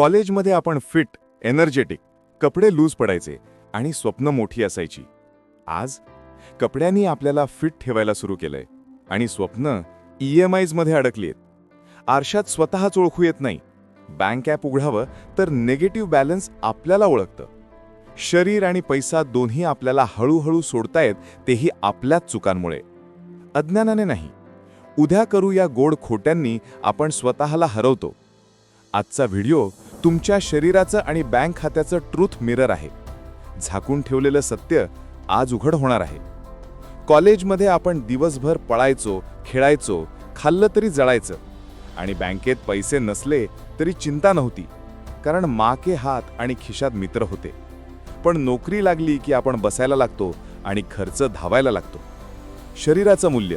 कॉलेजमध्ये आपण fit energetic कपडे लूज पडायचे आणि स्वप्न मोठी असायची. आज कपड्यांनी आपल्याला फिट ठेवायला सुरू केलंय आणि स्वप्न ई एम आयजमध्ये अडकली आहेत आरशात स्वतःच ओळखू येत नाही. बँक ॲप उघडावं तर नेगेटिव्ह बॅलन्स आपल्याला ओळखतं. शरीर आणि पैसा दोन्ही आपल्याला हळूहळू सोडतायत तेही आपल्याच चुकांमुळे. अज्ञानाने नाही. उद्या करू या गोड खोट्यांनी आपण स्वतःला हरवतो. आजचा व्हिडिओ तुमच्या शरीराचं आणि बँक खात्याचं ट्रूथ मिरर आहे. झाकून ठेवलेलं सत्य आज उघड होणार आहे. कॉलेजमध्ये आपण दिवसभर पळायचो खेळायचो खाल्लं तरी जळायचं आणि बँकेत पैसे नसले तरी चिंता नव्हती कारण माके हात आणि खिशात मित्र होते. पण नोकरी लागली की आपण बसायला लागतो आणि खर्च धावायला लागतो. शरीराचं मूल्य.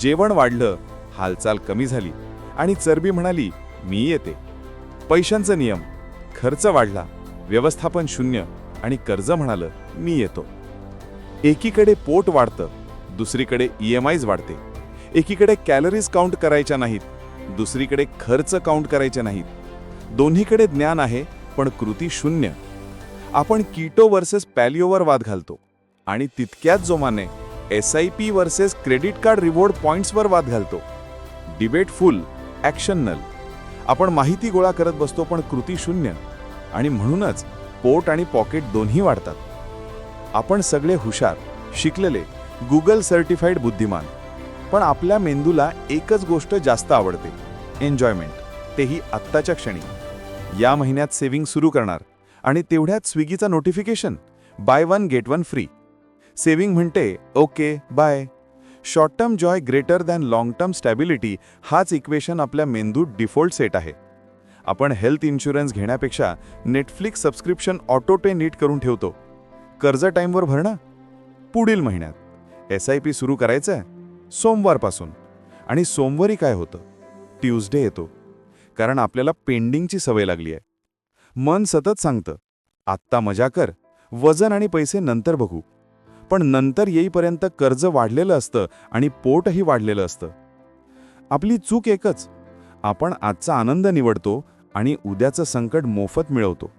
जेवण वाढलं हालचाल कमी झाली आणि चरबी म्हणाली मी येते. पैशांचं नियम. खर्च वाढला व्यवस्थापन शून्य आणि कर्ज म्हणालं मी येतो. एकीकडे पोट वाढतं दुसरीकडे ई एम आयज वाढते. एकीकडे कॅलरीज काउंट करायच्या नाहीत दुसरीकडे खर्च काउंट करायचे नाहीत. दोन्हीकडे ज्ञान आहे पण कृती शून्य. आपण कीटो वर्सेस पॅलिओवर वाद घालतो आणि तितक्याच जोमाने S I P versus credit card reward पॉइंट्सवर वाद घालतो. डिबेट फुल ॲक्शन नल आपण माहिती गोळा करत बसतो पण कृती शून्य. आणि म्हणूनच पोट आणि पॉकेट दोन्ही वाढतात. आपण सगळे हुशार शिकलेले गुगल सर्टिफाईड बुद्धिमान. पण आपल्या मेंदूला एकच गोष्ट जास्त आवडते एन्जॉयमेंट तेही आत्ताच्या क्षणी. या महिन्यात सेव्हिंग सुरू करणार. आणि तेवढ्यात स्विगीचा notification buy one get one free saving म्हणते okay bye short term joy greater than long term stability हाच इक्वेशन आपल्या मेंदूत डिफॉल्ट सेट आहे. आपण हेल्थ इन्शुरन्स घेण्यापेक्षा नेटफ्लिक्स सबस्क्रिप्शन ऑटो पे नीट करून ठेवतो. कर्ज टाईमवर भरणं? पुढील महिन्यात. एस आय पी सुरू करायचं आहे सोमवारपासून. आणि सोमवारी काय होतं? ट्यूजडे येतो. कारण आपल्याला पेंडिंगची सवय लागली आहे. मन सतत सांगतं आत्ता मजा कर. वजन आणि पैसे नंतर बघू. पण नंतर येईपर्यंत कर्ज वाढलेलं असतं आणि पोटही वाढलेलं असतं. आपली चूक एकच आपण आजचा आनंद निवडतो आणि उद्याचं संकट मोफत मिळवतो.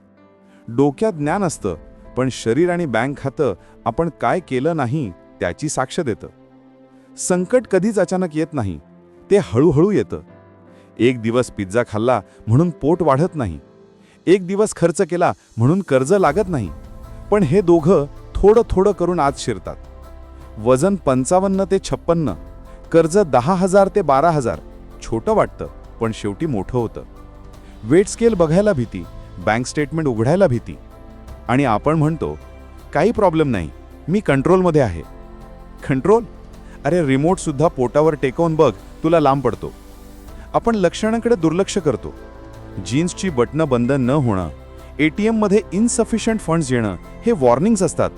डोक्यात ज्ञान असतं पण शरीर आणि बँक खातं आपण काय केलं नाही त्याची साक्ष देतं. संकट कधीच अचानक येत नाही ते हळूहळू येतं. एक दिवस पिझ्झा खाल्ला म्हणून पोट वाढत नाही. एक दिवस खर्च केला म्हणून कर्ज लागत नाही. पण हे दोघं थोडं थोडं करून आत शिरतात. वजन पंचावन्न ते छप्पन्न कर्ज दहा हजार ते बारा हजार छोटं वाटतं पण शेवटी मोठं होतं. वेट स्केल बघायला भीती बँक स्टेटमेंट उघडायला भीती. आणि आपण म्हणतो काही प्रॉब्लेम नाही मी कंट्रोलमध्ये आहे. कंट्रोल? अरे रिमोटसुद्धा पोटावर टेकवून बघ तुला लांब पडतो. आपण लक्षणांकडे दुर्लक्ष करतो. जीन्सची बटणं बंद न होणं ए टी एममध्ये इनसफिशियंट फंड्स येणं हे वॉर्निंग्स असतात.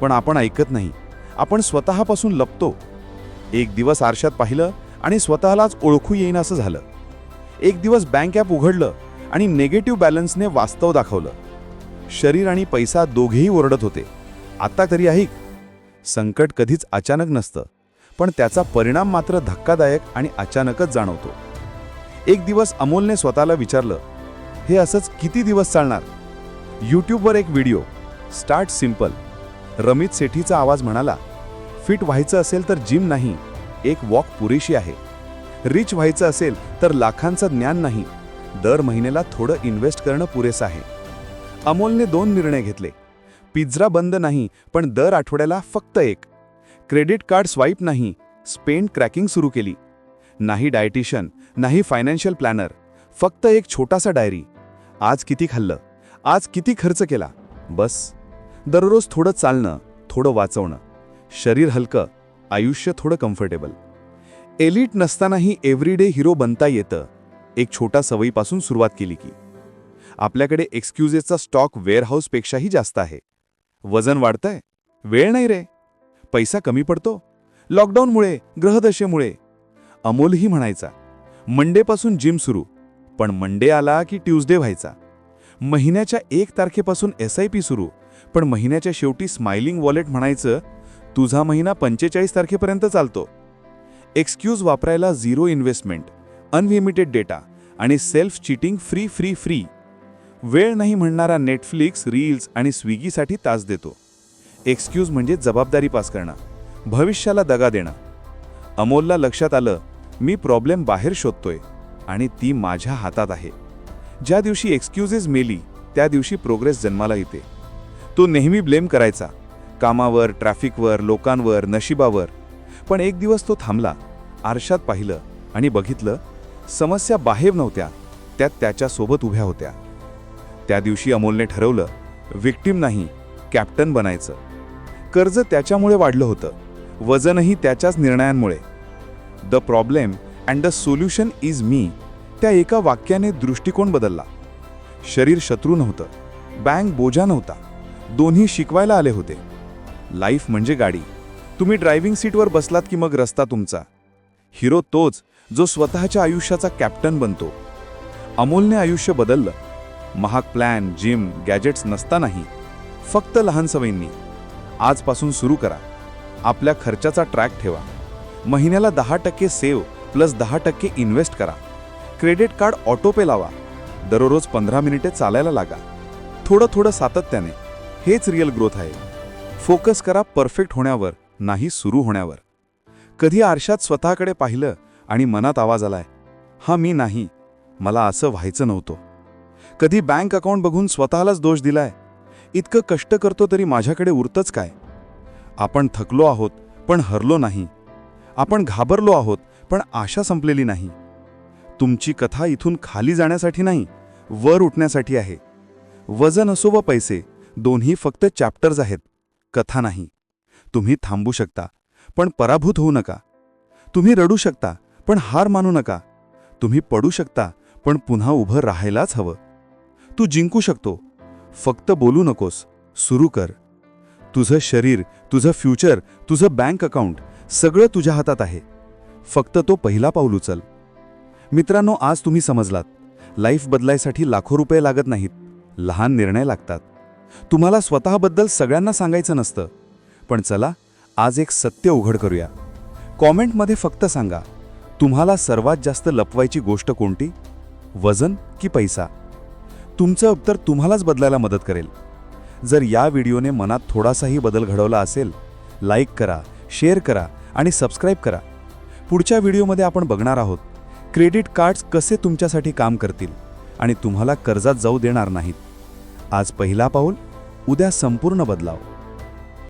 पण आपण ऐकत नाही. आपण स्वतःपासून लपतो. एक दिवस आरशात पाहिलं आणि स्वतःलाच ओळखू येईन असं झालं. एक दिवस बँक ॲप उघडलं आणि नेगेटिव्ह बॅलन्सने वास्तव दाखवलं. शरीर आणि पैसा दोघेही ओरडत होते. आत्ता तरी ऐक संकट कधीच अचानक नसतं. पण त्याचा परिणाम मात्र धक्कादायक आणि अचानकच जाणवतो. एक दिवस अमोलने स्वतःला विचारलं हे असंच किती दिवस चालणार? यूट्यूबवर एक व्हिडिओ स्टार्ट सिंपल रमित सेठीचा आवाज म्हणाला फिट व्हायचं असेल तर जिम नाही एक वॉक पुरेशी आहे. रिच व्हायचं असेल तर लाखांचं ज्ञान नाही दर महिन्याला थोडं इन्व्हेस्ट करणं पुरेसं आहे. अमोलने दोन निर्णय घेतले. पिझ्झा बंद नाही पण दर आठवड्याला फक्त एक. क्रेडिट कार्ड स्वाईप नाही स्पेंड क्रॅकिंग सुरू केली. नाही डायटिशियन नाही फायनान्शियल प्लॅनर फक्त एक छोटासा डायरी. आज किती खाल्लं? आज किती खर्च केला? बस. दररोज थोडं चालणं थोडं वाचवणं. शरीर हलकं आयुष्य थोडं कम्फर्टेबल एलिट नसतानाही एव्हरीडे हिरो बनता येतं एक छोटा सवयीपासून सुरुवात केली की. आपल्याकडे एक्सक्युजेसचा स्टॉक वेअरहाऊसपेक्षाही जास्त आहे. वजन वाढतंय वेळ नाही रे. पैसा कमी पडतो लॉकडाऊनमुळे ग्रहदशेमुळे. अमोलही म्हणायचा मंडेपासून जिम सुरू पण मंडे आला की ट्यूजडे व्हायचा. महिन्याच्या एक तारखेपासून एस आय पी सुरू पण महिन्याच्या शेवटी स्माइलिंग वॉलेट म्हणायचं तुझा महिना पंचेचाळीस तारखेपर्यंत चालतो. एक्सक्यूज वापरायला झिरो इन्व्हेस्टमेंट अनलिमिटेड डेटा आणि self cheating free free free वेळ नाही म्हणणारा नेटफ्लिक्स रील्स आणि स्विगीसाठी तास देतो. एक्सक्यूज म्हणजे जबाबदारी पास करणं भविष्याला दगा देणं. अमोलला लक्षात आलं मी प्रॉब्लेम बाहेर शोधतोय आणि ती माझ्या हातात आहे. ज्या दिवशी एक्सक्युजेस मेली त्या दिवशी प्रोग्रेस जन्माला येते. तो नेहमी ब्लेम करायचा. कामावर ट्रॅफिकवर लोकांवर नशिबावर. पण एक दिवस तो थांबला आरशात पाहिलं आणि बघितलं समस्या बाहेर नव्हत्या त्या त्याच्यासोबत उभ्या होत्या. त्या दिवशी अमोलने ठरवलं विक्टीम नाही कॅप्टन बनायचं. कर्ज त्याच्यामुळे वाढलं होतं वजनही त्याच्याच निर्णयांमुळे. The problem and the solution is me. त्या एका वाक्याने दृष्टिकोन बदलला. शरीर शत्रू नव्हतं बँक बोजा नव्हता. दोन्ही शिकवायला आले होते. लाईफ म्हणजे गाडी. तुम्ही ड्रायव्हिंग सीटवर बसलात की मग रस्ता तुमचा. हिरो तोच जो स्वतःच्या आयुष्याचा कॅप्टन बनतो. अमोलने आयुष्य बदललं. महाग प्लॅन जिम गॅजेट्स नसतानाही. फक्त लहान सवयींनी. आजपासून सुरू करा. आपल्या खर्चाचा ट्रॅक ठेवा. महिन्याला दहा टक्के सेव्ह प्लस दहा टक्के इन्व्हेस्ट करा. क्रेडिट कार्ड ऑटोपे लावा. दररोज पंधरा मिनिटे चालायला लागा. थोडं थोडं सातत्याने. हेच रिअल ग्रोथ आहे. फोकस करा परफेक्ट होण्यावर नाही सुरू होण्यावर. कधी आरशात स्वतःकडे पाहिलं आणि मनात आवाज आलाय हा मी नाही मला असं व्हायचं नव्हतं. कधी बँक अकाउंट बघून स्वतःलाच दोष दिलाय इतकं कष्ट करतो तरी माझ्याकडे उरतच काय? आपण थकलो आहोत पण हरलो नाही. आपण घाबरलो आहोत पण आशा संपलेली नाही. तुमची कथा इथून खाली जाण्यासाठी नाही वर उठण्यासाठी आहे. वजन असो व पैसे दोन्ही फक्त चॅप्टर्स आहेत. कथा नाही. तुम्ही थांबू शकता पण पराभूत होऊ नका. तुम्ही रडू शकता पण हार मानू नका. तुम्ही पडू शकता पण पुन्हा उभं राहायलाच हवं. तू जिंकू शकतो. फक्त बोलू नकोस. सुरू कर. तुझं शरीर तुझं फ्युचर तुझं बँक अकाउंट सगळं तुझ्या हातात आहे. फक्त तो पहिला पाऊल उचल. मित्रांनो आज तुम्ही समजलात. लाईफ बदलायसाठी लाखो रुपये लागत नाहीत. लहान निर्णय लागतात. तुम्हाला स्वतःबद्दल सगळ्यांना सांगायचं नसतं. पण चला आज एक सत्य उघड करूया. कॉमेंटमध्ये फक्त सांगा तुम्हाला सर्वात जास्त लपवायची गोष्ट कोणती? वजन की पैसा? तुमचं उत्तर तुम्हालाच बदलायला मदत करेल. जर या व्हिडिओने मनात थोडासाही बदल घडवला असेल लाईक करा शेअर करा आणि सबस्क्राईब करा. पुढच्या व्हिडिओमध्ये आपण बघणार आहोत क्रेडिट कार्ड्स कसे तुमच्यासाठी काम करतील आणि तुम्हाला कर्जात जाऊ देणार नाहीत. आज पहिला पाऊल उद्या संपूर्ण बदलाव.